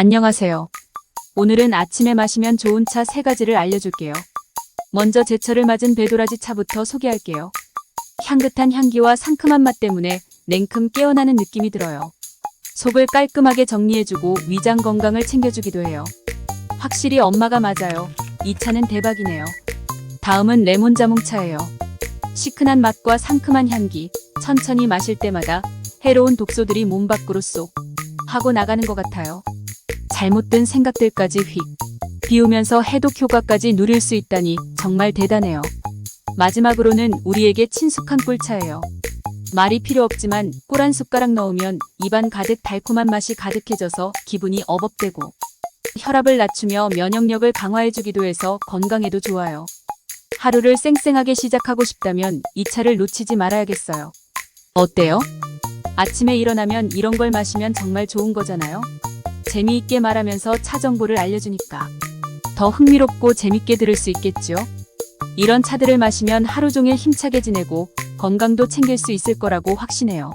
안녕하세요. 오늘은 아침에 마시면 좋은 차세 가지를 알려줄게요. 먼저 제철을 맞은 배도라지 차부터 소개할게요. 향긋한 향기와 상큼한 맛 때문에 냉큼 깨어나는 느낌이 들어요. 속을 깔끔하게 정리해주고 위장 건강을 챙겨주기도 해요. 확실히 엄마가 맞아요. 이 차는 대박이네요. 다음은 레몬 자몽차예요. 시큰한 맛과 상큼한 향기, 천천히 마실 때마다 해로운 독소들이 몸 밖으로 쏙 하고 나가는 것 같아요. 잘못된 생각들까지 휙 비우면서 해독 효과까지 누릴 수 있다니 정말 대단해요. 마지막으로는 우리에게 친숙한 꿀차예요. 말이 필요 없지만 꿀 한 숟가락 넣으면 입안 가득 달콤한 맛이 가득해져서 기분이 어법되고 혈압을 낮추며 면역력을 강화해주기도 해서 건강에도 좋아요. 하루를 쌩쌩하게 시작하고 싶다면 이 차를 놓치지 말아야겠어요. 어때요? 아침에 일어나면 이런 걸 마시면 정말 좋은 거잖아요? 재미있게 말하면서 차 정보를 알려주니까 더 흥미롭고 재밌게 들을 수 있겠죠? 이런 차들을 마시면 하루 종일 힘차게 지내고 건강도 챙길 수 있을 거라고 확신해요.